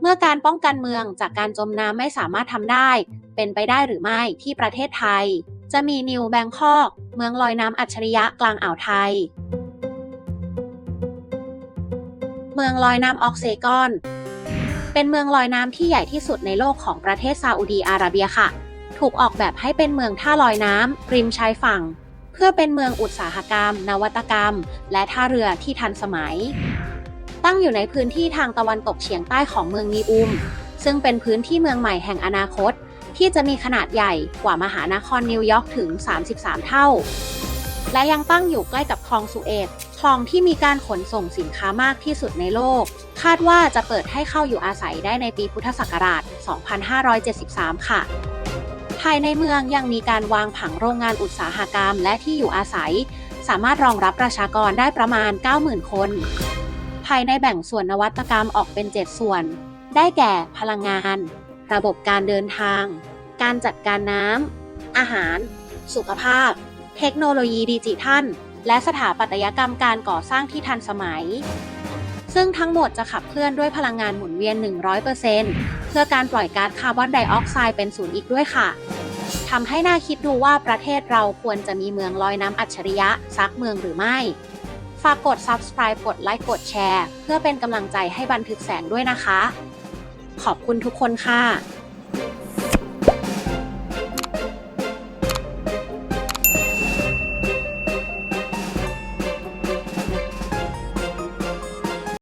เมื่อการป้องกันเมืองจากการจมน้ำไม่สามารถทำได้ เป็นไปได้หรือไม่ที่ประเทศไทย จะมีนิวแบงคอกเมืองลอยน้ำอัจฉริยะกลางอ่าวไทย เมืองลอยน้ำออกเซกอน เป็นเมืองลอยน้ำที่ใหญ่ที่สุดในโลกของประเทศซาอุดีอาระเบียค่ะ ถูกออกแบบให้เป็นเมืองท่าลอยน้ำริมชายฝั่ง เพื่อเป็นเมืองอุตสาหกรรม นวัตกรรม และท่าเรือที่ทันสมัย ตั้งอยู่ในพื้นที่ทางตะวันตกเฉียงใต้ของเมืองนีอุม ซึ่งเป็นพื้นที่เมืองใหม่แห่งอนาคต ที่จะมีขนาดใหญ่กว่ามหานครนิวยอร์กถึง 33 เท่า และยังตั้งอยู่ใกล้กับคลองสุเอตคลองที่มีการขนส่งสินค้ามากที่สุดในโลก คาดว่าจะเปิดให้เข้าอยู่อาศัยได้ในปีพุทธศักราช 2573 ค่ะภายในเมืองยังมีการวางผังโรงงานอุตสาหกรรมและที่อยู่อาศัย สามารถรองรับประชากรได้ประมาณ 90,000 คน ภายในแบ่งส่วนนวัตกรรมออกเป็น 7 ส่วน ได้แก่พลังงาน ระบบการเดินทาง การจัดการน้ำ อาหาร สุขภาพ เทคโนโลยีดิจิทัล และสถาปัตยกรรมการก่อสร้างที่ทันสมัย ซึ่งทั้งหมดจะขับเคลื่อนด้วยพลังงานหมุนเวียน 100%เพื่อการปล่อยก๊าซคาร์บอนไดออกไซด์เป็นศูนย์อีกด้วยค่ะทำให้น่าคิดดูว่าประเทศเราควรจะมีเมืองลอยน้ำอัจฉริยะสักเมืองหรือไม่ ฝากกด subscribe กดไลค์กดแชร์ เพื่อเป็นกำลังใจให้บันทึกแสงด้วยนะคะ ขอบคุณทุกคนค่ะ